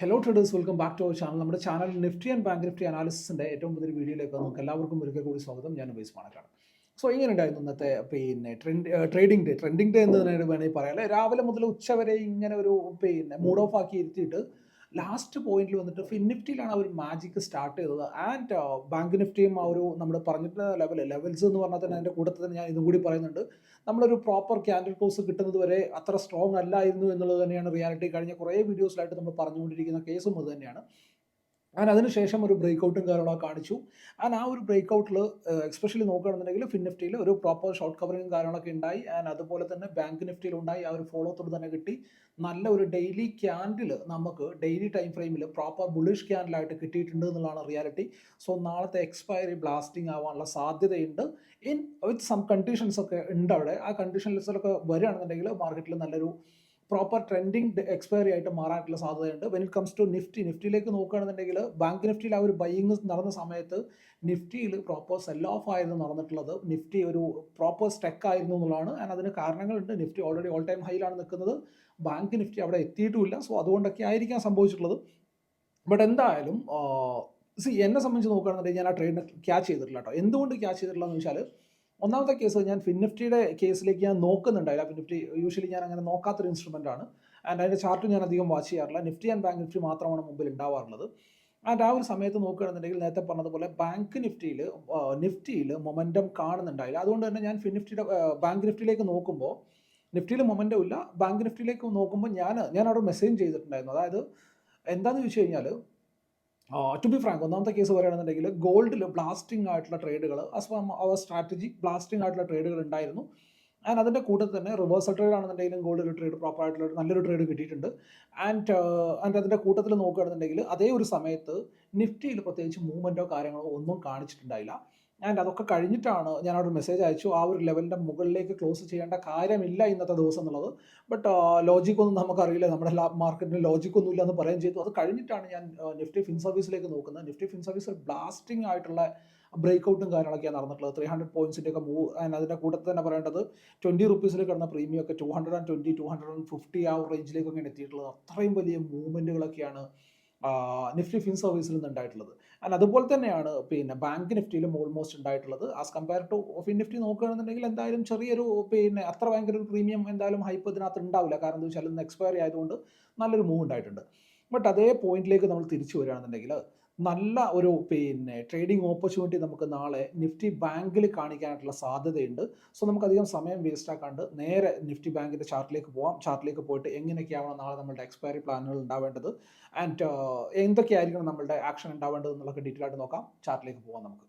Hello traders welcome back to our channel നമ്മുടെ channel Nifty and bank Nifty അനാലിസിന്റെ ഏറ്റവും പുതിയ വീഡിയോയിലേക്ക് നമുക്ക് എല്ലാവർക്കും ഒരിക്കൽ കൂടി സ്വാഗതം. ഞാൻ ഉപയോഗിച്ച് പാണക്കാട് സോ ഇങ്ങനെ ഉണ്ടായിരുന്നു ഇന്നത്തെ പിന്നെ trend trading day trending day എന്ന് വേണമെങ്കിൽ പറയാം. രാവിലെ മുതൽ ഉച്ച വരെ ഇങ്ങനെ ഒരു പിന്നെ മൂഡ് ഓഫ് ആക്കി ഇരുത്തിയിട്ട് ലാസ്റ്റ് പോയിന്റിൽ വന്നിട്ട് ഫിൻ നിഫ്റ്റിയിലാണ് അവർ മാജിക് സ്റ്റാർട്ട് ചെയ്തത്. ആൻഡ് ബാങ്ക് നിഫ്റ്റിയും ആ ഒരു നമ്മൾ പറഞ്ഞിട്ടുള്ള ലെവൽ ലെവൽസ് എന്ന് പറഞ്ഞാൽ തന്നെ അതിന്റെ കൂട്ടത്തിൽ തന്നെ ഞാൻ ഇതും കൂടി പറയുന്നുണ്ട്. നമ്മളൊരു പ്രോപ്പർ ക്യാൻഡിൽ കോഴ്സ് കിട്ടുന്നത് വരെ അത്ര സ്ട്രോങ് അല്ലായിരുന്നു എന്നുള്ളത് തന്നെയാണ് റിയാലിറ്റി കഴിഞ്ഞ കുറേ വീഡിയോസിലായിട്ട് നമ്മൾ പറഞ്ഞുകൊണ്ടിരിക്കുന്ന കേസും അത് തന്നെയാണ്. ആൻഡ് അതിനുശേഷം ഒരു ബ്രേക്ക് ഔട്ടും കാര്യങ്ങളൊക്കെ കാണിച്ചു. ആൻഡ് ആ ഒരു ബ്രേക്ക് ഔട്ടിൽ എക്സ്പെഷ്യലി നോക്കുകയാണെന്നുണ്ടെങ്കിൽ ഫിൻ നിഫ്റ്റിയിൽ ഒരു പ്രോപ്പർ ഷോർട്ട് കവറിങ്ങും കാര്യങ്ങളൊക്കെ ഉണ്ടായി. ആൻഡ് അതുപോലെ തന്നെ ബാങ്ക് നിഫ്റ്റിയിൽ ഉണ്ടായി. ആ ഒരു ഫോളോ ത്രൂ തന്നെ കിട്ടി. നല്ല ഒരു ഡെയിലി ക്യാൻഡിൽ നമുക്ക് ഡെയിലി ടൈം ഫ്രെയിമിൽ പ്രോപ്പർ ബുളിഷ് ക്യാൻഡിലായിട്ട് കിട്ടിയിട്ടുണ്ട് എന്നുള്ളതാണ് റിയാലിറ്റി സോ നാളത്തെ എക്സ്പയറി ബ്ലാസ്റ്റിംഗ് ആവാനുള്ള സാധ്യതയുണ്ട്. ഇൻ വിത്ത് സം കണ്ടീഷൻസ് ഒക്കെ ഉണ്ട് അവിടെ. ആ കണ്ടീഷൻസിലൊക്കെ വരികയാണെന്നുണ്ടെങ്കിൽ മാർക്കറ്റിൽ നല്ലൊരു പ്രോപ്പർ ട്രെൻഡിങ് എക്സ്പയറി ആയിട്ട് മാറാനുള്ള സാധ്യതയുണ്ട്. When it comes to Nifty നിഫ്റ്റിയിലേക്ക് നോക്കുകയാണെന്നുണ്ടെങ്കിൽ ബാങ്ക് നിഫ്റ്റിയിൽ ആ ഒരു ബൈയിങ് നടന്ന സമയത്ത് നിഫ്റ്റിയിൽ പ്രോപ്പർ സെൽ ഓഫ് ആയിരുന്നു നടന്നിട്ടുള്ളത്. നിഫ്റ്റി ഒരു പ്രോപ്പർ സ്റ്റെക്ക് ആയിരുന്നു എന്നുള്ളതാണ്. ആൻഡ് അതിന് കാരണങ്ങളുണ്ട്. നിഫ്റ്റി ഓൾറെഡി ഓൾ ടൈം ഹൈയിലാണ് നിൽക്കുന്നത്. ബാങ്ക് നിഫ്റ്റി അവിടെ എത്തിയിട്ടുമില്ല. സോ അതുകൊണ്ടൊക്കെ ആയിരിക്കാം സംഭവിച്ചിട്ടുള്ളത്. ബട്ട് എന്തായാലും സി എന്നെ സംബന്ധിച്ച് നോക്കുകയാണെന്നുണ്ടെങ്കിൽ ഞാൻ ആ ട്രേഡിനെ ക്യാച്ച് ചെയ്തിട്ടില്ല കേട്ടോ. എന്തുകൊണ്ട് ക്യാച്ച് ചെയ്തിട്ടില്ല എന്ന് വെച്ചാൽ ഒന്നാമത്തെ കേസ് ഞാൻ ഫിൻനിഫ്റ്റിയുടെ കേസിലേക്ക് ഞാൻ നോക്കുന്നുണ്ടായില്ല. ഫിൻനിഫ്റ്റി യൂഷ്വലി ഞാൻ അങ്ങനെ നോക്കാത്തൊരു ഇൻസ്ട്രുമെന്റ് ആണ്. ആൻഡ് അതിന്റെ ചാർട്ട് ഞാൻ അധികം വാച്ച് ചെയ്യാറില്ല. നിഫ്റ്റി ആൻഡ് ബാങ്ക് നിഫ്റ്റി മാത്രമാണ് മുമ്പിൽ ഉണ്ടാവാറുള്ളത്. ആൻഡ് ആ ഒരു സമയത്ത് നോക്കുകയാണെന്നുണ്ടെങ്കിൽ നേരത്തെ പറഞ്ഞതുപോലെ ബാങ്ക് നിഫ്റ്റിയിൽ നിഫ്റ്റിയിൽ മൊമെന്റം കാണുന്നുണ്ടായില്ല. അതുകൊണ്ട് തന്നെ ഞാൻ ഫിൻനിഫ്റ്റിയുടെ ബാങ്ക് നിഫ്റ്റിയിലേക്ക് നോക്കുമ്പോൾ നിഫ്റ്റിയിൽ മൊമെന്റം ഇല്ല. ബാങ്ക് നിഫ്റ്റിയിലേക്ക് നോക്കുമ്പോൾ ഞാൻ ഞാൻ അവിടെ മെസ്സേജ് ചെയ്തിട്ടുണ്ടായിരുന്നു. അതായത് എന്താണെന്ന് ചോദിച്ചു കഴിഞ്ഞാൽ ടു ബി ഫ്രാങ്ക് ഒന്നാമത്തെ കേസ് പറയുകയാണെന്നുണ്ടെങ്കിൽ ഗോൾഡിൽ ബ്ലാസ്റ്റിംഗ് ആയിട്ടുള്ള ട്രേഡുകൾ ആസ് അവർ സ്ട്രാറ്റജി ബ്ലാസ്റ്റിംഗ് ആയിട്ടുള്ള ട്രേഡുകൾ ഉണ്ടായിരുന്നു. ആൻഡ് അതിന്റെ കൂട്ടത്തിൽ തന്നെ റിവേഴ്സൽ ട്രേഡ് ആണെന്നുണ്ടെങ്കിലും ഗോൾഡ് ട്രേഡ് പ്രോപ്പർ ആയിട്ടുള്ള നല്ലൊരു ട്രേഡ് കിട്ടിയിട്ടുണ്ട്. ആൻഡ് ആൻഡ് അതിന്റെ കൂട്ടത്തിൽ നോക്കുകയാണെന്നുണ്ടെങ്കിൽ അതേ ഒരു സമയത്ത് നിഫ്റ്റിയിൽ പ്രത്യേകിച്ച് മൂവ്മെന്റോ കാര്യങ്ങളോ ഒന്നും കാണിച്ചിട്ടുണ്ടായില്ല. ആൻഡ് അതൊക്കെ കഴിഞ്ഞിട്ടാണ് ഞാൻ അവിടെ മെസ്സേജ് അയച്ചു. ആ ഒരു ലെവലിന്റെ മുകളിലേക്ക് ക്ലോസ് ചെയ്യേണ്ട കാര്യമില്ല ഇന്നത്തെ ദിവസം എന്നുള്ളത്. ബട്ട് ലോജിക്കൊന്നും നമുക്കറിയില്ല. നമ്മുടെ മാർക്കറ്റിന് ലോജിക്കൊന്നും ഇല്ല എന്ന് പറയുകയും ചെയ്തു. അത് കഴിഞ്ഞിട്ടാണ് ഞാൻ നിഫ്റ്റി ഫിൻ സർവീസിലേക്ക് നോക്കുന്നത്. നിഫ്റ്റി ഫിൻ സർവീസ് ബ്ലാസ്റ്റിംഗ് ആയിട്ടുള്ള ബ്രേക്ക് ഔട്ടും കാര്യങ്ങളൊക്കെയാണ് നടന്നിട്ടുള്ളത്. ത്രീ ഹൺഡ്രഡ് പോയിൻസിന്റെ ഒക്കെ മൂവ് ആൻഡ് അതിന്റെ കൂട്ടത്തിൽ തന്നെ പറയേണ്ടത് ട്വന്റി റുപ്പീസിൽ കിടന്ന പ്രീമിയം ഒക്കെ two hundred and twenty two hundred and fifty ആ റേഞ്ചിലേക്കൊക്കെയാണ് എത്തിയിട്ടുള്ളത്. അത്രയും വലിയ മൂവ്മെന്റുകളൊക്കെയാണ് നിഫ്റ്റി ഫിൻ സർവീസിൽ നിന്ന് ഉണ്ടായിട്ടുള്ളത് ആൻഡ് അതുപോലെ തന്നെയാണ് പിന്നെ ബാങ്ക് നിഫ്റ്റിയിലും ഓൾമോസ്റ്റ് ഉണ്ടായിട്ടുള്ളത്. As compare to fin Nifty നോക്കുകയാണെന്നുണ്ടെങ്കിൽ എന്തായാലും ചെറിയൊരു പിന്നെ അത്ര ഭയങ്കര ഒരു പ്രീമിയം എന്തായാലും ഹൈപ്പ് ഇതിനകത്ത് ഉണ്ടാവില്ല. കാരണം എന്താ വെച്ചാൽ ഇന്ന് ആയതുകൊണ്ട് നല്ലൊരു മൂവ് ഉണ്ടായിട്ടുണ്ട്. ബട്ട് അതേ പോയിന്റിലേക്ക് നമ്മൾ തിരിച്ചു വരികയാണെന്നുണ്ടെങ്കിൽ നല്ല ഒരു പിന്നെ ട്രേഡിംഗ് ഓപ്പർച്യൂണിറ്റി നമുക്ക് നാളെ നിഫ്റ്റി ബാങ്കിൽ കാണിക്കാനായിട്ടുള്ള സാധ്യതയുണ്ട്. സോ നമുക്ക് അധികം സമയം വേസ്റ്റ് ആക്കാണ്ട് നേരെ നിഫ്റ്റി ബാങ്കിന്റെ ചാർട്ടിലേക്ക് പോവാം. ചാർട്ടിലേക്ക് പോയിട്ട് എങ്ങനെയൊക്കെയാവണം നാളെ നമ്മളുടെ എക്സ്പയറി പ്ലാനുകൾ ഉണ്ടാവേണ്ടത് ആൻഡ് എന്തൊക്കെയായിരിക്കണം നമ്മളുടെ ആക്ഷൻ ഉണ്ടാവേണ്ടത് എന്നുള്ളതൊക്കെ ഡീറ്റെയിൽ ആയിട്ട് നോക്കാം. ചാർട്ടിലേക്ക് പോകാം നമുക്ക്.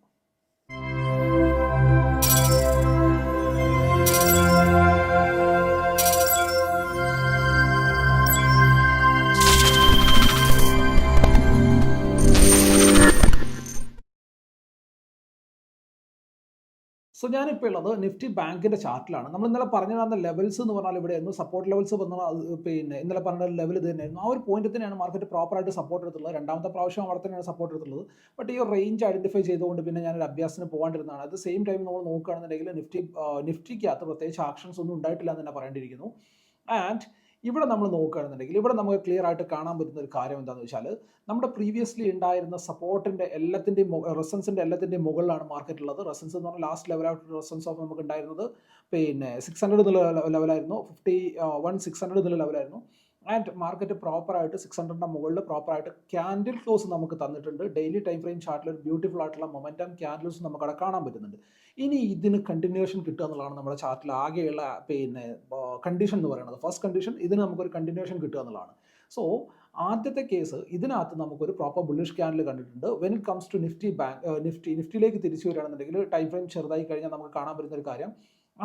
സോ ഞാനിപ്പോൾ ഉള്ളത് നിഫ്റ്റി ബാങ്കിന്റെ ചാർട്ടിലാണ് നമ്മൾ ഇന്നലെ പറഞ്ഞു തന്ന ലെവൽസ് എന്ന് പറഞ്ഞാൽ ഇവിടെ ആയിരുന്നു. സപ്പോർട്ട് ലെവൽസ് പറഞ്ഞാൽ പിന്നെ ഇന്നലെ പറഞ്ഞ ലെവൽ ഇത് തന്നെയായിരുന്നു. ആ ഒരു പോയിന്റ് തന്നെയാണ് മാർക്കറ്റ് പ്രോപ്പറായിട്ട് സപ്പോർട്ട് എടുത്തുള്ളത് രണ്ടാമത്തെ പ്രാവശ്യം അവിടെ തന്നെയാണ് സപ്പോർട്ട് എടുത്തുള്ളത് ബട്ട് ഈ റേഞ്ച് ഐഡന്റിഫൈ ചെയ്തുകൊണ്ട് പിന്നെ ഞാനൊരു അഭ്യാസത്തിന് പോകാണ്ടിരുന്നതാണ്. അറ്റ് സെയിം ടൈം നമ്മൾ നോക്കുകയാണെന്നുണ്ടെങ്കിൽ നിഫ്റ്റി നിഫ്റ്റിക്കകത്ത് പ്രത്യേകിച്ച് ആക്ഷൻസ് ഒന്നും ഉണ്ടായിട്ടില്ല എന്ന് തന്നെ പറയേണ്ടിയിരിക്കുന്നു. ആൻഡ് ഇവിടെ നമ്മൾ നോക്കുകയാണെന്നുണ്ടെങ്കിൽ ഇവിടെ നമുക്ക് ക്ലിയർ ആയിട്ട് കാണാൻ പറ്റുന്ന ഒരു കാര്യം എന്താണെന്ന് വെച്ചാൽ നമ്മുടെ പ്രീവിയസ്ലി ഉണ്ടായിരുന്ന സപ്പോർട്ടിന്റെ എല്ലാത്തിന്റെയും റെസൻസിന്റെ എല്ലാത്തിന്റെയും മുകളിലാണ് മാർക്കറ്റ് ഉള്ളത്. റെസൻസ് എന്ന് പറഞ്ഞാൽ ലാസ്റ്റ് ലെവലായിട്ട് റെസൻസ് ഓഫ് നമുക്ക് ഉണ്ടായിരുന്നത് പിന്നെ സിക്സ് ഹൺഡ്രഡ് എന്നുള്ള ലെവലായിരുന്നു ഫിഫ്റ്റി വൺ സിക്സ് ഹൺഡ്രഡ് എന്നുള്ള ലെവലായിരുന്നു ആൻഡ് മാർക്കറ്റ് പ്രോപ്പറായിട്ട് സിക്സ് ഹൺഡ്രഡിന്റെ മുകളിൽ പ്രോപ്പറായിട്ട് ക്യാൻഡിൽ ക്ലോസ് നമുക്ക് തന്നിട്ടുണ്ട്. ഡെയിലി ടൈം ഫ്രെയിം ചാർട്ടിൽ ഒരു ബ്യൂട്ടിഫുൾ ആയിട്ടുള്ള മൊമെന്റം ക്യാൻഡിൽസ് നമുക്ക് അവിടെ കാണാൻ പറ്റുന്നുണ്ട്. ഇനി ഇതിന് കണ്ടിന്യൂഷൻ കിട്ടുക എന്നുള്ളതാണ് നമ്മുടെ ചാർട്ടിൽ ആകെയുള്ള പിന്നെ കണ്ടീഷൻ എന്ന് പറയുന്നത്. ഫസ്റ്റ് കണ്ടീഷൻ ഇതിന് നമുക്കൊരു കണ്ടിന്യൂഷൻ കിട്ടുക എന്നുള്ളതാണ്. സോ ആദ്യത്തെ കേസ് ഇതിനകത്ത് നമുക്കൊരു പ്രോപ്പർ ബുള്ളിഷ് ക്യാൻഡിൽ കണ്ടിട്ടുണ്ട്. When it comes to Nifty bank Nifty നിഫ്റ്റിയിലേക്ക് തിരിച്ചു വരികയാണെന്നുണ്ടെങ്കിൽ ടൈം ഫ്രെയിം ചെറുതായി കഴിഞ്ഞാൽ നമുക്ക് കാണാൻ പറ്റുന്ന ഒരു കാര്യം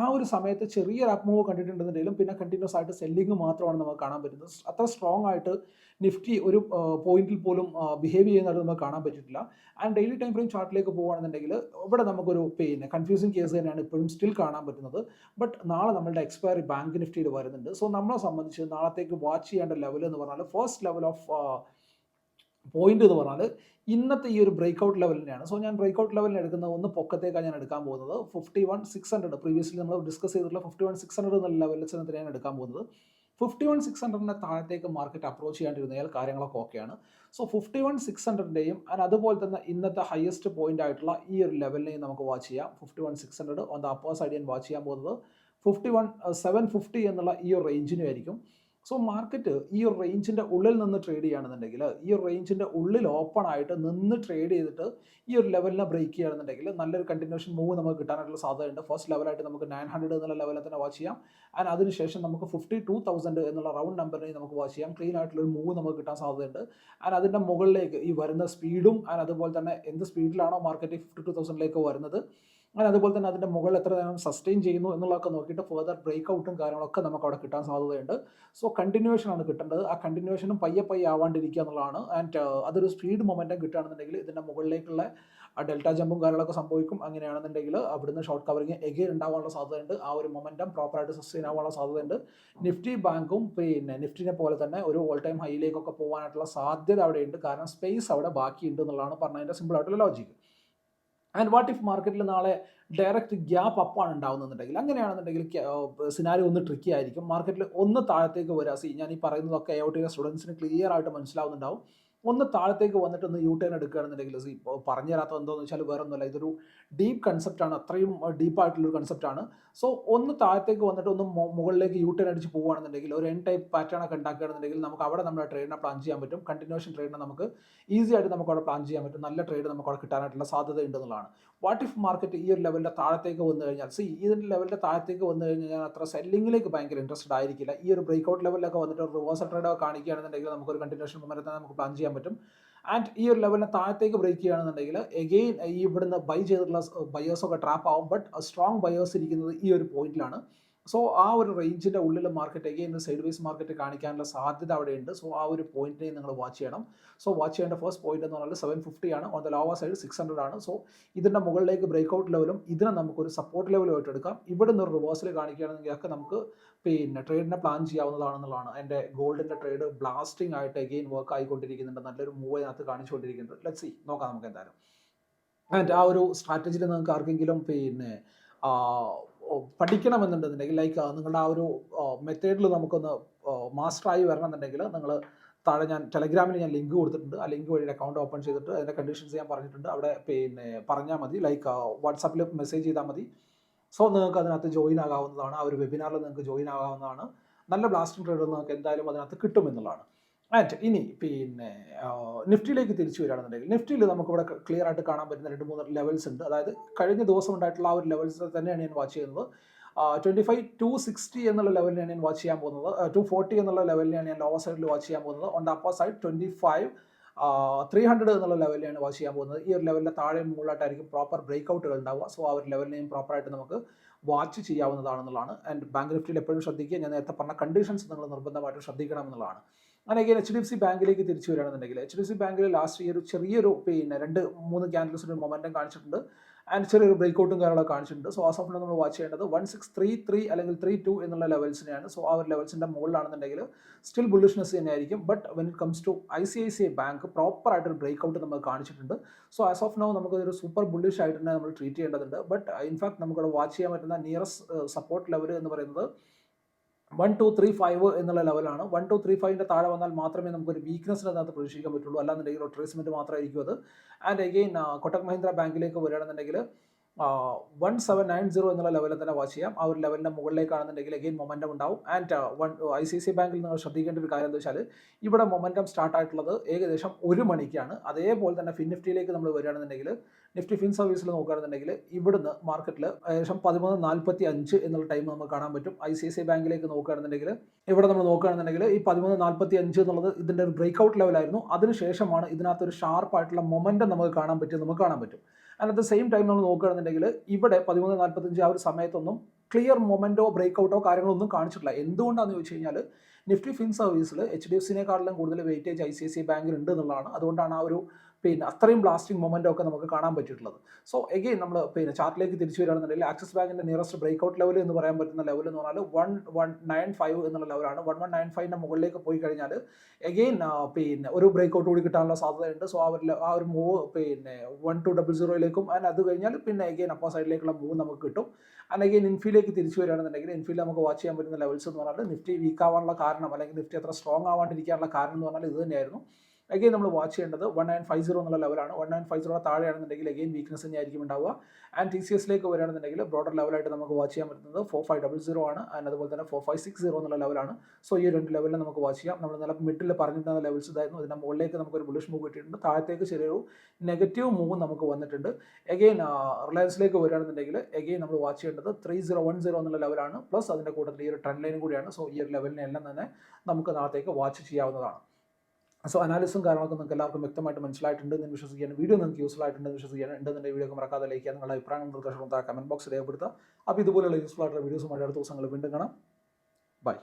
ആ ഒരു സമയത്ത് ചെറിയൊരു അപ്പ് മൂവ് കണ്ടിട്ടുണ്ടെന്നുണ്ടെങ്കിലും പിന്നെ കണ്ടിന്യൂസ് ആയിട്ട് സെല്ലിങ് മാത്രമാണ് നമുക്ക് കാണാൻ പറ്റുന്നത്. അത്ര സ്ട്രോങ് ആയിട്ട് നിഫ്റ്റി ഒരു പോയിന്റിൽ പോലും ബിഹേവ് ചെയ്യുന്നതായിട്ട് നമുക്ക് കാണാൻ പറ്റിയിട്ടില്ല. ആൻഡ് ഡെയിലി ടൈം ഫ്രെയിം ചാർട്ടിലേക്ക് പോകുകയാണെന്നുണ്ടെങ്കിൽ ഇവിടെ നമുക്കൊരു പിന്നെ കൺഫ്യൂസിങ് കേസ് തന്നെയാണ് ഇപ്പോഴും സ്റ്റിൽ കാണാൻ പറ്റുന്നത്. ബട്ട് നാളെ നമ്മളുടെ എക്സ്പയറി ബാങ്ക് നിഫ്റ്റിയിൽ വരുന്നുണ്ട്. സോ നമ്മളെ സംബന്ധിച്ച് നാളത്തേക്ക് വാച്ച് ചെയ്യേണ്ട ലെവൽ എന്ന് പറഞ്ഞാൽ ഫസ്റ്റ് ലെവൽ ഓഫ് പോയിന്റ് എന്ന് പറഞ്ഞാൽ ഇന്നത്തെ ഈ ഒരു ബ്രേക്ക് ഔട്ട് ലെവലിനെയാണ് സോ ഞാൻ ബ്രേക്ക് ഔട്ട് ലെവലിന് എടുക്കുന്ന ഒന്ന് പൊക്കത്തേക്കാണ് ഞാൻ എടുക്കാൻ പോകുന്നത്. Fifty one six hundred previously നമ്മൾ ഡിസ്കസ് ചെയ്തിട്ടുള്ള ഫിഫ്റ്റി വൺ സിക്സ് ഹൺഡ്രഡ് എന്നുള്ള ലെവലിൽ ഞാൻ എടുക്കാൻ പോകുന്നത്. ഫിഫ്റ്റി വൺ സിക്സ് ഹൺഡ്രഡിന്റെ താഴത്തേക്ക് മാർക്കറ്റ് അപ്രോച്ച് ചെയ്യാണ്ടിരുന്നാൽ കാര്യങ്ങളൊക്കെ ഓക്കെയാണ് സോ ഫിഫ്റ്റി വൺ സിക്സ് ഹൺഡ്രഡിന്റെയും ആൻഡ് അതുപോലെ തന്നെ ഇന്നത്തെ ഹയസ്റ്റ് പോയിന്റ് ആയിട്ടുള്ള ഈ ഒരു ലെവലിനെയും നമുക്ക് വാച്ച് ചെയ്യാം. Fifty one six hundred on the upper side ഞാൻ വാച്ച് ചെയ്യാൻ പോകുന്നത്. ഫിഫ്റ്റി വൺ സെവൻ ഫിഫ്റ്റി എന്നുള്ള ഈ ഒരു റേഞ്ചിനും ആയിരിക്കും. സോ മാർക്കറ്റ് ഈ ഒരു റേഞ്ചിന്റെ ഉള്ളിൽ നിന്ന് ട്രേഡ് ചെയ്യുകയാണെന്നുണ്ടെങ്കിൽ ഈ ഒരു റേഞ്ചിന്റെ ഉള്ളിൽ ഓപ്പൺ ആയിട്ട് നിന്ന് ട്രേഡ് ചെയ്തിട്ട് ഈ ഒരു ലെവലിനെ ബ്രേക്ക് ചെയ്യുകയാണെന്നുണ്ടെങ്കിൽ നല്ലൊരു കണ്ടിന്യൂഷൻ മൂവ് നമുക്ക് കിട്ടാനായിട്ടുള്ള സാധ്യതയുണ്ട്. ഫസ്റ്റ് ലെവലായിട്ട് നമുക്ക് നയൻ ഹൺഡ്രഡ് എന്നുള്ള ലെവലിൽ തന്നെ വാച്ച് ചെയ്യാം. ആൻഡ് അതിനുശേഷം നമുക്ക് ഫിഫ്റ്റി ടു തൗസൻഡ് എന്നുള്ള റൗണ്ട് നമ്പറിനെ നമുക്ക് വാച്ച് ചെയ്യാം. ക്ലീൻ ആയിട്ടുള്ള ഒരു മൂവ് നമുക്ക് കിട്ടാൻ സാധ്യതയുണ്ട്. ആൻഡ് അതിന്റെ മുകളിലേക്ക് ഈ വരുന്ന സ്പീഡും ആൻഡ് അതുപോലെ തന്നെ എന്ത് സ്പീഡിലാണോ മാർക്കറ്റ് ഫിഫ്റ്റി ടു തൗസൻഡിലേക്ക് വരുന്നത് അങ്ങനെ അതുപോലെ തന്നെ അതിന്റെ മുകളിൽ എത്ര നേരം സസ്റ്റെയിൻ ചെയ്യുന്നു എന്നുള്ളതൊക്കെ നോക്കിയിട്ട് ഫെർദർ ബ്രേക്ക് ഔട്ടും കാര്യങ്ങളൊക്കെ നമുക്ക് അവിടെ കിട്ടാൻ സാധ്യതയുണ്ട്. സോ കണ്ടിന്യൂഷൻ ആണ് കിട്ടേണ്ടത്. ആ കണ്ടിന്യൂഷനും പയ്യെ പയ്യെ ആവാണ്ടിരിക്കുക എന്നുള്ളതാണ്. ആൻഡ് അതൊരു സ്പീഡ് മൊമെന്റം കിട്ടുകയാണെന്നുണ്ടെങ്കിൽ ഇതിന്റെ മുകളിലേക്കുള്ള ആ ഡെൽറ്റ ജമ്പും കാര്യങ്ങളൊക്കെ സംഭവിക്കും അങ്ങനെയാണെന്നുണ്ടെങ്കിൽ അവിടുന്ന് ഷോർട്ട് കവറിങ് എഗെയിൻ ഉണ്ടാവാനുള്ള സാധ്യതയുണ്ട്. ആ ഒരു മൊമെന്റം പ്രോപ്പറായിട്ട് സസ്റ്റെയിൻ ആവാനുള്ള സാധ്യതയുണ്ട്. നിഫ്റ്റി ബാങ്കും പിന്നെ നിഫ്റ്റിനെ പോലെ തന്നെ ഒരു ഓൾ ടൈം ഹൈയിലേക്കൊക്കെ പോകാനായിട്ടുള്ള സാധ്യത അവിടെയുണ്ട്. കാരണം സ്പേസ് അവിടെ ബാക്കിയുണ്ട് എന്നുള്ളതാണ് പറഞ്ഞതിന്റെ സിമ്പിൾ ആയിട്ടുള്ള ലോജിക്ക് ആൻഡ് വാട്ട് ഇഫ് മാർക്കറ്റിൽ നാളെ ഡയറക്റ്റ് ഗ്യാപ്പ് അപ്പാണ് ഉണ്ടാകുന്നുണ്ടെങ്കിൽ അങ്ങനെയാണെന്നുണ്ടെങ്കിൽ സിനാരി ഒന്ന് ട്രിക്കി ആയിരിക്കും. മാർക്കറ്റിൽ ഒന്ന് താഴത്തേക്ക് വരാ സി ഞാൻ ഈ പറയുന്നതൊക്കെ ഐ സ്റ്റുഡൻസിന് ക്ലിയർ ആയിട്ട് മനസ്സിലാവുന്നുണ്ടാവും. ഒന്ന് താഴത്തേക്ക് വന്നിട്ട് ഒന്ന് യൂ ടേൺ എടുക്കുകയാണെന്നുണ്ടെങ്കിൽ സി പറഞ്ഞു തരാത്തത് എന്താണെന്ന് വെച്ചാൽ വേറെ ഒന്നുമല്ല ഇതൊരു ഡീപ്പ് കൺസെപ്റ്റാണ് അത്രയും ഡീപ്പായിട്ടുള്ളൊരു കൺസെപ്റ്റാണ്. സോ ഒന്ന് താഴത്തേക്ക് വന്നിട്ട് ഒന്ന് മുകളിലേക്ക് യൂ ടേൺ അടിച്ച് പോകുകയാണെന്നുണ്ടെങ്കിൽ ഒരു എൻ ടൈപ്പ് പാറ്റേൺ ഒക്കെ ഉണ്ടാക്കുകയാണെന്നുണ്ടെങ്കിൽ നമുക്ക് അവിടെ നമ്മുടെ ട്രേഡിനെ പ്ലാൻ ചെയ്യാൻ പറ്റും. കണ്ടിന്യൂഷൻ ട്രേഡിനെ നമുക്ക് ഈസി ആയിട്ട് നമുക്ക് അവിടെ പ്ലാൻ ചെയ്യാൻ പറ്റും. നല്ല ട്രേഡ് നമുക്ക് അവിടെ കിട്ടാനായിട്ടുള്ള സാധ്യത ഉണ്ടെന്നുള്ളതാണ് വാട്ട് ഇഫ് മാർക്കറ്റ് ഈ ഒരു ലെവലിന്റെ താഴത്തേക്ക് വന്നു കഴിഞ്ഞാൽ സി ഇതിന്റെ ലെവലിന്റെ താഴത്തേക്ക് വന്നു കഴിഞ്ഞാൽ ഞാൻ അത്ര സെല്ലിങ്ങിലേക്ക് ഭയങ്കര ഇൻട്രസ്റ്റഡ് ആയിരിക്കില്ല. ഈ ഒരു ബ്രേക്ക്ഔട്ട് ലെവലിലൊക്കെ വന്നിട്ട് റിവേഴ്സൽ ട്രേഡ് ഒക്കെ കാണിക്കുകയാണെന്നുണ്ടെങ്കിൽ നമുക്കൊരു കണ്ടിന്യൂഷൻ മൊമെന്റത്തെ നമുക്ക് പ്ലാൻ ചെയ്യാൻ പറ്റും. ആൻഡ് ഈ ഒരു ലെവലിനെ താഴത്തേക്ക് ബ്രേക്ക് ചെയ്യുകയാണെന്നുണ്ടെങ്കിൽ എഗെയിൻ ഈ ഇവിടുന്ന് ബൈ ചെയ്തിട്ടുള്ള ബയേഴ്സൊക്കെ ട്രാപ്പ് ആവും. ബട്ട് സ്ട്രോങ് ബയേഴ്സ് ഇരിക്കുന്നത് ഈ ഒരു പോയിന്റിലാണ് സോ ആ ഒരു റേഞ്ചിന്റെ ഉള്ളിൽ market again side vice market കാണിക്കാനുള്ള സാധ്യത അവിടെയുണ്ട്. സോ ആ ഒരു പോയിന്റിനെ നിങ്ങൾ വാച്ച് ചെയ്യണം. സോ വാച്ച് ചെയ്യേണ്ട ഫസ്റ്റ് പോയിന്റ് എന്ന് പറഞ്ഞാൽ സെവൻ ഫിഫ്റ്റി ആണ്. On the lower side six hundred ആണ്. സോ ഇതിന്റെ മുകളിലേക്ക് ബ്രേക്ക് ഔട്ട് ലെവലും ഇതിനെ നമുക്കൊരു സപ്പോർട്ട് ലെവലും ആയിട്ട് എടുക്കാം. ഇവിടെ നിന്ന് ഒരു റിവേഴ്സൽ കാണിക്കുകയാണെങ്കിൽ ഒക്കെ നമുക്ക് പിന്നെ ട്രേഡിനെ പ്ലാൻ ചെയ്യാവുന്നതാണെന്നുള്ളതാണ്. എന്റെ ഗോൾഡിന്റെ ട്രേഡ് ബ്ലാസ്റ്റിംഗ് ആയിട്ട് എഗെയിൻ വർക്ക് ആയിക്കൊണ്ടിരിക്കുന്നുണ്ട്. നല്ലൊരു മൂവ് അതിനകത്ത് കാണിച്ചുകൊണ്ടിരിക്കുന്നുണ്ട്. ലെറ്റ് സി നോക്കാം നമുക്ക് എന്തായാലും. ആൻഡ് ആ ഒരു സ്ട്രാറ്റജിയിൽ നിങ്ങൾക്ക് ആർക്കെങ്കിലും പിന്നെ പഠിക്കണമെന്നുണ്ടെന്നുണ്ടെങ്കിൽ ലൈക്ക് നിങ്ങളുടെ ആ ഒരു മെത്തേഡിൽ നമുക്കൊന്ന് മാസ്റ്ററായി വരണമെന്നുണ്ടെങ്കിൽ നിങ്ങൾ താഴെ ഞാൻ ടെലഗ്രാമിൽ ഞാൻ ലിങ്ക് കൊടുത്തിട്ടുണ്ട്. ആ ലിങ്ക് വഴി അക്കൗണ്ട് ഓപ്പൺ ചെയ്തിട്ട് അതിന്റെ കണ്ടീഷൻസ് ഞാൻ പറഞ്ഞിട്ടുണ്ട്. അവിടെ പിന്നെ പറഞ്ഞാൽ മതി. ലൈക്ക് വാട്സാപ്പിൽ മെസ്സേജ് ചെയ്താൽ മതി. സോ നിങ്ങൾക്ക് അതിനകത്ത് ജോയിൻ ആകാവുന്നതാണ്. ആ ഒരു വെബിനാറിൽ നിങ്ങൾക്ക് ജോയിൻ ആകാവുന്നതാണ്. നല്ല ബ്ലാസ്റ്റിംഗ് ട്രേഡ് നിങ്ങൾക്ക് എന്തായാലും അതിനകത്ത് കിട്ടുമെന്നുള്ളതാണ് ആൻഡ് ഇനി പിന്നെ നിഫ്റ്റിയിലേക്ക് തിരിച്ചു വരികയാണെന്നുണ്ടെങ്കിൽ നിഫ്റ്റിയിൽ നമുക്കിവിടെ ക്ലിയർ ആയിട്ട് കാണാൻ പറ്റുന്ന രണ്ട് മൂന്ന് ലെവൽസ് ഉണ്ട്. അതായത് കഴിഞ്ഞ ദിവസം ഉണ്ടായിട്ടുള്ള ആ ഒരു ലെവൽസ് തന്നെയാണ് ഞാൻ വാച്ച് ചെയ്യുന്നത്. ട്വന്റി ഫൈവ് ടു സിക്സ്റ്റി എന്നുള്ള ലെവലിനാണ് ഞാൻ വാച്ച് ചെയ്യാൻ പോകുന്നത്. ടു ഫോർട്ടി എന്നുള്ള ലെവലിനാണ് ഞാൻ ലോവർ സൈഡിൽ വാച്ച് ചെയ്യാൻ പോകുന്നത്. On the upper side twenty five three hundred എന്നുള്ള ലെവലിലാണ് വാച്ച് ചെയ്യാൻ പോകുന്നത്. ഈ ഒരു ലെവലിന്റെ താഴെ മുകളിലായിട്ടായിരിക്കും പ്രോപ്പർ ബ്രേക്ക് ഔട്ടുകൾ ഉണ്ടാവുക. സോ ആ ഒരു ലെവലിനെയും പ്രോപ്പറായിട്ട് നമുക്ക് വാച്ച് ചെയ്യാവുന്നതാണെന്നുള്ളതാണ്. ആൻഡ് ബാങ്ക് നിഫ്റ്റിയിൽ എപ്പോഴും ശ്രദ്ധിക്കുക. ഞാൻ നേരത്തെ പറഞ്ഞ കണ്ടീഷൻസ് നിങ്ങൾ നിർബന്ധമായിട്ടും ശ്രദ്ധിക്കണം എന്നുള്ളതാണ്. അങ്ങനെ again H D F C ബാങ്കിലേക്ക് തിരിച്ചു വരികയാണെന്നുണ്ടെങ്കിൽ എച്ച് ഡി എഫ് സി ബാങ്കിൽ ലാസ്റ്റ് ഇയർ ഒരു ചെറിയൊരു പിന്നെ രണ്ട് മൂന്ന് ക്യാൻഡിൽസിന്റെ മൊമെന്റം കാണിച്ചിട്ടുണ്ട്. ആൻഡ് ചെറിയൊരു ബ്രേക്ക് ഔട്ടും കാര്യങ്ങളൊക്കെ കാണിച്ചിട്ടുണ്ട്. സോ ആ സമയത്ത് നമ്മൾ വാച്ച് ചെയ്യേണ്ടത് വൺ സിക്സ് ത്രീ ത്രീ അല്ലെങ്കിൽ ത്രീ ടു എന്നുള്ള ലെവൽസിനെയാണ് സോ ആ ഒരു ലെവൽസിന്റെ മുകളിലാണെന്നുണ്ടെങ്കിൽ സ്റ്റിൽ ബുള്ളിഷ്നെസ് തന്നെയായിരിക്കും. But when it comes to I C I C I bank proper ആയിട്ടൊരു ബ്രേക്ക് ഔട്ട് നമ്മൾ കാണിച്ചിട്ടുണ്ട്. സോ ആസ് ഓഫ് നൗ നമുക്കൊരു സൂപ്പർ ബുള്ളിഷ് ആയിട്ട് തന്നെ നമ്മൾ ട്രീറ്റ് ചെയ്യേണ്ടതുണ്ട്. ബട്ട് ഇൻഫാക്ട് നമുക്കവിടെ വാച്ച് ചെയ്യാൻ പറ്റുന്ന നിയറസ്റ്റ് സപ്പോർട്ട് ലെവൽ എന്ന് പറയുന്നത് വൺ ടു ത്രീ ഫൈവ് എന്നുള്ള ലെവലാണ് വൺ ടു ത്രീ ഫൈവിന്റെ താഴെ വന്നാൽ മാത്രമേ നമുക്കൊരു വീക്ക്നെസ്സിന് അതിനകത്ത് പ്രതീക്ഷിക്കാൻ പറ്റുള്ളൂ. അല്ലാന്നുണ്ടെങ്കിൽ റിട്രേസ്മെന്റ് മാത്രമായിരിക്കും അത്. ആൻഡ് അഗെയിൻ കൊട്ടക് മഹീന്ദ്ര ബാങ്കിലേക്ക് വരികയാണെന്നുണ്ടെങ്കിൽ വൺ സെവൻ നയൻ സീറോ എന്നുള്ള ലെവലിൽ തന്നെ വാച്ച് ചെയ്യാം. ആ ഒരു ലെവലിന്റെ മുകളിലേക്കാണെന്നുണ്ടെങ്കിൽ അഗെയിൻ മൊമെന്റം ഉണ്ടാവും. And one I C C ബാങ്കിൽ നിങ്ങൾ ശ്രദ്ധിക്കേണ്ട ഒരു കാര്യം എന്താ വെച്ചാൽ ഇവിടെ മൊമെന്റം സ്റ്റാർട്ട് ആയിട്ടുള്ളത് ഏകദേശം ഒരു മണിക്കാണ്. അതേപോലെ തന്നെ ഫിൻ നിഫ്റ്റിയിലേക്ക് നമ്മൾ വരികയാണെന്നുണ്ടെങ്കിൽ നിഫ്റ്റി ഫിൻ സർവീസിൽ നോക്കുകയാണെന്നുണ്ടെങ്കിൽ ഇവിടുന്ന് മാർക്കറ്റിൽ ഏകദേശം പതിമൂന്ന് നാൽപ്പത്തി അഞ്ച് എന്നുള്ള ടൈം നമുക്ക് കാണാൻ പറ്റും. ഐ സി സി ബാങ്കിലേക്ക് നോക്കുകയാണെന്നുണ്ടെങ്കിൽ ഇവിടെ നമ്മൾ നോക്കുകയാണെന്നുണ്ടെങ്കിൽ ഈ പതിമൂന്ന് നാൽപ്പത്തി അഞ്ച് എന്നുള്ളത് ഇതിന്റെ ഒരു ബ്രേക്ക് ഔട്ട് ലെവലായിരുന്നു അതിനുശേഷമാണ് ഇതിനകത്ത് ഒരു ഷാർപ്പായിട്ടുള്ള മൊമെന്റം നമുക്ക് കാണാൻ പറ്റും നമുക്ക് കാണാൻ പറ്റും. And at the same time നമ്മൾ നോക്കുകയാണെന്നുണ്ടെങ്കിൽ ഇവിടെ പതിമൂന്ന് നാൽപ്പത്തഞ്ച് ആ ഒരു സമയത്തൊന്നും ക്ലിയർ മൊമെന്റോ ബ്രേക്ക് ഔട്ടോ കാര്യങ്ങളൊന്നും കാണിച്ചിട്ടില്ല. എന്തുകൊണ്ടാണെന്ന് ചോദിച്ചു കഴിഞ്ഞാൽ നിഫ്റ്റി ഫിൻ സർവീസിൽ എച്ച് ഡി എഫ് സിനെക്കാട്ടിലും കൂടുതൽ weightage I C I C ബാങ്കിൽ ഉണ്ട് എന്നുള്ളതാണ്. അതുകൊണ്ടാണ് ആ ഒരു പിന്നെ അത്രയും ബ്ലാസ്റ്റിംഗ് മൊമെന്റ് ഒക്കെ നമുക്ക് കാണാൻ പറ്റിയിട്ടുള്ളത്. സോ എഗെയിൻ നമ്മൾ പിന്നെ ചാർട്ടിലേക്ക് തിരിച്ചു വരികയാണെന്നുണ്ടെങ്കിൽ ആക്സിസ് ബാങ്കിന്റെ നിയറസ്റ്റ് ബ്രേക്ക് ഔട്ട് ലെവൽ എന്ന് പറയാൻ പറ്റുന്ന ലെവൽ എന്ന് പറഞ്ഞാൽ വൺ വൺ നയൻ ഫൈവ് എന്നുള്ള ലെവലാണ് വൺ വൺ നയൻ ഫൈവിന്റെ മുകളിലേക്ക് പോയി കഴിഞ്ഞാൽ എഗെയിൻ പിന്നെ ഒരു ബ്രേക്ക് ഔട്ട് കൂടി കിട്ടാനുള്ള സാധ്യതയുണ്ട്. സോ ആ ഒരു ആ ഒരു മൂവ് പിന്നെ വൺ ടു ഡബിൾ സീറോയിലേക്കും ആൻഡ് അത് കഴിഞ്ഞാൽ പിന്നെ എഗെയിൻ അപ്പോ സൈഡിലേക്കുള്ള മൂവ് നമുക്ക് കിട്ടും. എഗെയിൻ ഇൻഫിലേക്ക് തിരിച്ചു വരികയാണെന്നുണ്ടെങ്കിൽ ഇൻഫിൽ നമുക്ക് വാച്ച് ചെയ്യാൻ പറ്റുന്ന ലെവൽസ് എന്ന് പറഞ്ഞാൽ നിഫ്റ്റി വീക്ക് ആവാനുള്ള കാരണം അല്ലെങ്കിൽ നിഫ്റ്റി അത്ര സ്ട്രോങ് ആവാണ്ടിരിക്കാനുള്ള കാരണം എന്ന് പറഞ്ഞാൽ ഇത് തന്നെയായിരുന്നു. അഗെയിൻ നമ്മൾ വാച്ച് ചെയ്യേണ്ടത് വൺ നയൻ ഫൈവ് സീറോ എന്നുള്ള ലെവലാണ് വൺ നയൻ ഫൈവ് സീറോ താഴെയാണെന്നുണ്ടെങ്കിൽ അഗെയിൻ വീക്ക്നസ് തന്നെയായിരിക്കും ഉണ്ടാവുക. ആൻഡ് ടി സി എസിലേക്ക് വരികയാണെന്നുണ്ടെങ്കിൽ ബ്രോഡർ ലെവലായിട്ട് നമുക്ക് വാച്ച് ചെയ്യാൻ പറ്റുന്നത് ഫോർ ഫൈവ് ഡബിൾ സീറോ ആണ്. ആൻഡ് അതുപോലെ തന്നെ ഫോർ ഫൈവ് സിക്സ് സീറോ എന്നുള്ള ലെവലാണ് സോ ഈ രണ്ട് ലെവലിൽ നമുക്ക് വാച്ച് ചെയ്യാം. നമ്മൾ നല്ല മിഡിൽ പറഞ്ഞിരുന്ന ലെവൽസ് ഇതായിരുന്നു. അതിന്റെ മുകളിലേക്ക് നമുക്ക് ഒരു ബുളിഷ് മൂവ് കിട്ടിയിട്ടുണ്ട്. താഴത്തേക്ക് ചെറിയൊരു നെഗറ്റീവ് മൂവ് നമുക്ക് വന്നിട്ടുണ്ട്. എഗെയിൻ റിലയൻസിലേക്ക് വരികയാണെന്നുണ്ടെങ്കിൽ എഗെയിൻ നമ്മൾ വാച്ച് ചെയ്യേണ്ടത് ത്രീ സീറോ വൺ സീറോ എന്നുള്ള ലെവലാണ് പ്ലസ് അതിന്റെ കൂട്ടത്തിൽ ഈ ഒരു ട്രെൻഡ് ലൈനും കൂടിയാണ്. സോ ഈ ഒരു ലെവലിനെല്ലാം തന്നെ നമുക്ക് നാളത്തേക്ക് വാച്ച് ചെയ്യാവുന്നതാണ്. സോ അനാലിസും കാര്യങ്ങളൊക്കെ നിങ്ങൾക്ക് എല്ലാവർക്കും വ്യക്തമായിട്ട് മനസ്സിലായിട്ടുണ്ട് എന്ന് വിശ്വസിക്കുകയാണ്. വീഡിയോ നിങ്ങൾക്ക് യൂസ്ഫുൾ ആയിട്ടുണ്ട് എന്ന് വിശ്വസിക്കുകയാണ്. ഉണ്ടെന്നുണ്ടെങ്കിൽ വീഡിയോ മറക്കാതെ ലൈക്ക് ചെയ്യാൻ നിങ്ങളുടെ അഭിപ്രായം നിർദ്ദേശങ്ങളും കമന്റ് ബോക്സ് രേഖപ്പെടുത്തുക. അപ്പോൾ ഇതുപോലെയുള്ള യൂസ്ഫുൾ ആയിട്ടുള്ള വീഡിയോസുമായിട്ട് അടുത്ത ദിവസങ്ങൾ വീണ്ടും കാണാം. ബൈ